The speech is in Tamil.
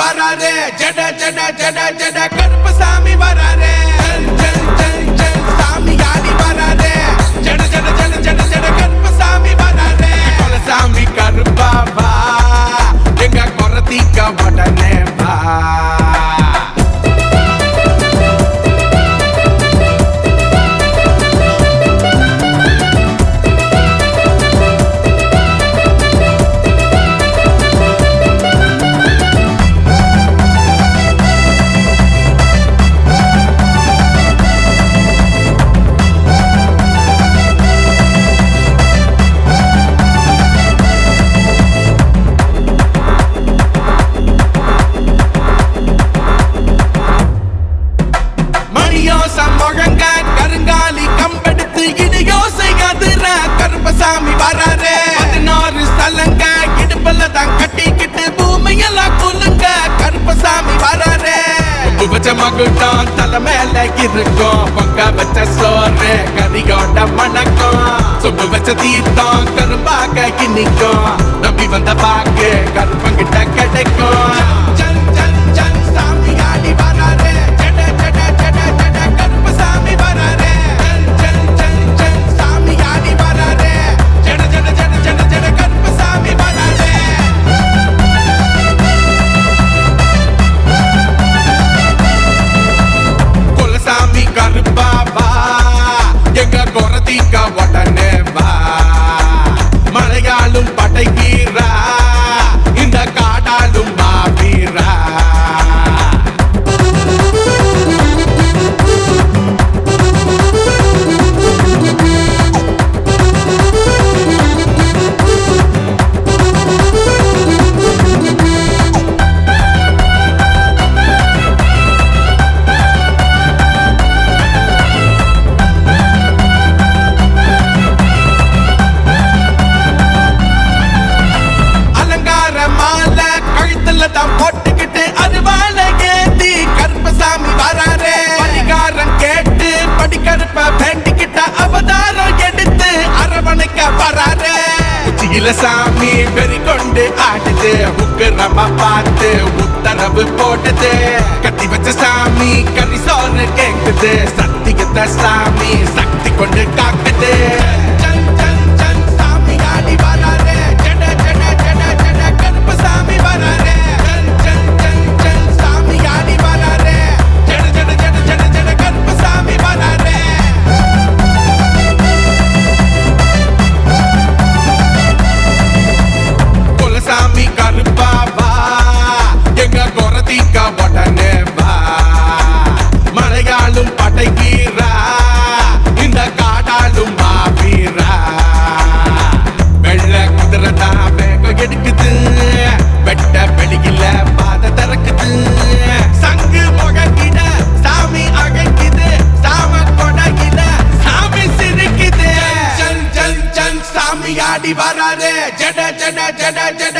வராது ஜட ஜட. ரோசா முழங்க கருங்காலி கம்பெடுத்து இடி யோசை அதிர கருப்பசாமி வராரு. பதினாறு ஸ்தலங்க இடுப்புல தான் கட்டிக்கிட்டு பூமியெல்லாம் கொல்லுங்க கருப்பசாமி வராரு. வச்ச மகுட்டம் தலை மேல இருக்கும். பக்க வச்ச சோறு கரியோட மணக்கம் சொப்பு வச்ச தீர்த்தம் கரும்பாக கிண்ணிக்கும் கிடைக்கும். இல சாமி வெறி கொண்டு ஆடுது உக்கிரமா பார்த்து உத்தரவு போட்டது. கட்டி வச்ச சாமி கரிசோன்னு கேக்குது. சத்தியத்தை சாமி சக்தி கொண்டு காக்குது. ஆடி வராது. ஜட ஜட ஜட ஜட.